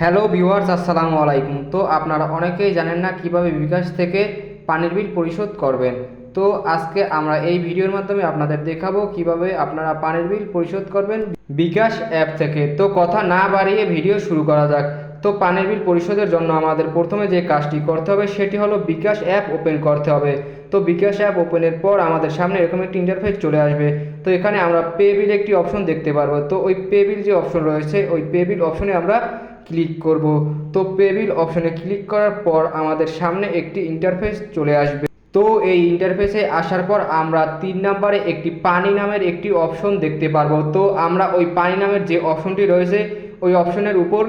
Hello viewers, আসসালামু আলাইকুম। তো আপনারা অনেকেই জানেন না কীভাবে বিকাশ থেকে পানির বিল পরিশোধ করবেন। তো আজকে আমরা এই ভিডিওর মাধ্যমে আপনাদের দেখাবো কীভাবে আপনারা পানির বিল পরিশোধ করবেন বিকাশ অ্যাপ থেকে। তো কথা না বাড়িয়ে ভিডিও শুরু করা যাক। তো পানির বিল পরিশোধের জন্য আমাদের প্রথমে যে কাজটি করতে হবে সেটি হলো বিকাশ অ্যাপ ওপেন করতে হবে। তো বিকাশ অ্যাপ ওপেনের পর আমাদের সামনে এরকম একটি ইন্টারফেস চলে আসবে। তো এখানে আমরা পে বিল একটি অপশন দেখতে পারব। তো ওই পে বিল যে অপশন রয়েছে, ওই পে বিল অপশনে আমরা ক্লিক করব। তো পে বিল অপশনে ক্লিক করার পর আমাদের সামনে একটি ইন্টারফেস চলে আসবে। তো এই ইন্টারফেসে আসার পর আমরা তিন নম্বরে একটি পানি নামের একটি অপশন দেখতে পারব। তো আমরা ওই পানি নামের যে অপশনটি রয়েছে, ওই অপশনের উপর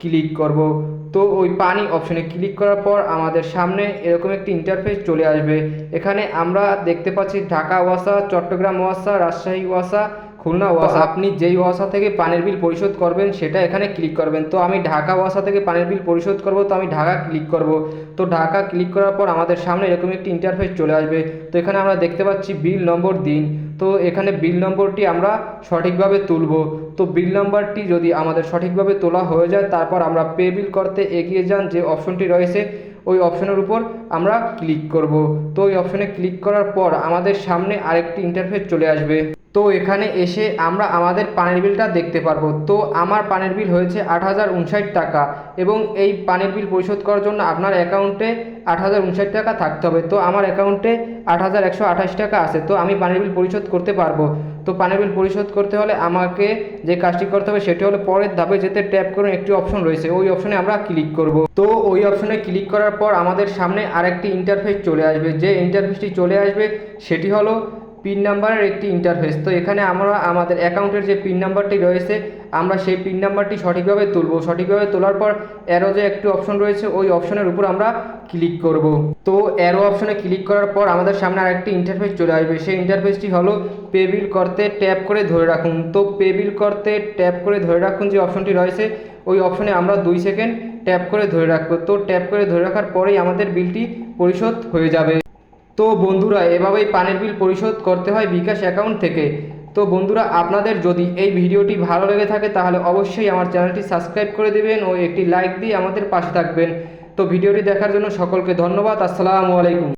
ক্লিক করব। তো ওই পানি অপশনে ক্লিক করার পর আমাদের সামনে এরকম একটি ইন্টারফেস চলে আসবে। এখানে আমরা দেখতে পাচ্ছি ঢাকা, ওয়াসা, চট্টগ্রাম, ওয়াসা, রাজশাহী, ওয়াসা খুলনা ওয়াসা আপনি যেই ওয়াসা থেকে পানির বিল পরিশোধ করবেন সেটা এখানে ক্লিক করবেন। তো আমি ঢাকা ওয়াসা থেকে পানির বিল পরিশোধ করব তো আমি ঢাকা ক্লিক করব। তো ঢাকা ক্লিক করার পর আমাদের সামনে এরকম একটি ইন্টারফেস চলে আসবে। তো এখানে আমরা দেখতে পাচ্ছি বিল নম্বর দিন। তো এখানে বিল নম্বরটি আমরা সঠিকভাবে তুলব। তো বিল নাম্বারটি যদি আমাদের সঠিকভাবে তোলা হয়ে যায় তারপর আমরা পে বিল করতে এগিয়ে যান যে অপশনটি রয়েছে ওই অপশনের উপর আমরা ক্লিক করব। তো ওই অপশনে ক্লিক করার পর আমাদের সামনে আরেকটি ইন্টারফেস চলে আসবে। তো এখানে এসে আমরা আমাদের পানির বিলটা দেখতে পারব। তো আমার পানির বিল হয়েছে আট হাজার উনষাট টাকা এবং এই পানির বিল পরিশোধ করার জন্য আপনার অ্যাকাউন্টে আট হাজার উনষাট টাকা থাকতে হবে। তো আমার অ্যাকাউন্টে আট হাজার একশো আঠাশ টাকা আছে। তো আমি পানির বিল পরিশোধ করতে পারব। তো পানির বিল পরিশোধ করতে হলে আমাকে যে কাজটি করতে হবে সেটি হলো পরের ধাপে যেতে ট্যাপ করে একটি অপশন রয়েছে। ওই অপশনে আমরা ক্লিক করব। তো ওই অপশনে ক্লিক করার পর আমাদের সামনে আরেকটি ইন্টারফেস চলে আসবে। যে ইন্টারফেসটি চলে আসবে সেটি হলো পিন নাম্বারের একটি ইন্টারফেস তো এখানে আমরা আমাদের অ্যাকাউন্টের যে পিন নাম্বারটি রয়েছে, আমরা সেই পিন নাম্বারটি সঠিকভাবে তুলব। সঠিকভাবে তোলার পর অ্যারো যে একটি অপশন রয়েছে, ওই অপশনের উপর আমরা ক্লিক করব। তো অ্যারো অপশনে ক্লিক করার পর আমাদের সামনে আরেকটি ইন্টারফেস চলে আসবে। সেই ইন্টারফেসটি হলো পে বিল করতে ট্যাপ করে ধরে রাখুন। তো পে বিল করতে ট্যাপ করে ধরে রাখুন যে অপশনটি রয়েছে, ওই অপশনে আমরা দুই সেকেন্ড ট্যাপ করে ধরে রাখব। তো ট্যাপ করে ধরে রাখার পরেই আমাদের বিলটি পরিশোধ হয়ে যাবে। তো বন্ধুরা, এভাবেই পানির বিল পরিশোধ করতে হয় বিকাশ অ্যাকাউন্ট থেকে। তো বন্ধুরা, আপনাদের যদি এই ভিডিওটি ভালো লেগে থাকে, তাহলে অবশ্যই আমার চ্যানেলটি সাবস্ক্রাইব করে দেবেন ও একটি লাইক দিয়ে আমাদের পাশে থাকবেন। তো ভিডিওটি দেখার জন্য সকলকে ধন্যবাদ। আসসালামু আলাইকুম।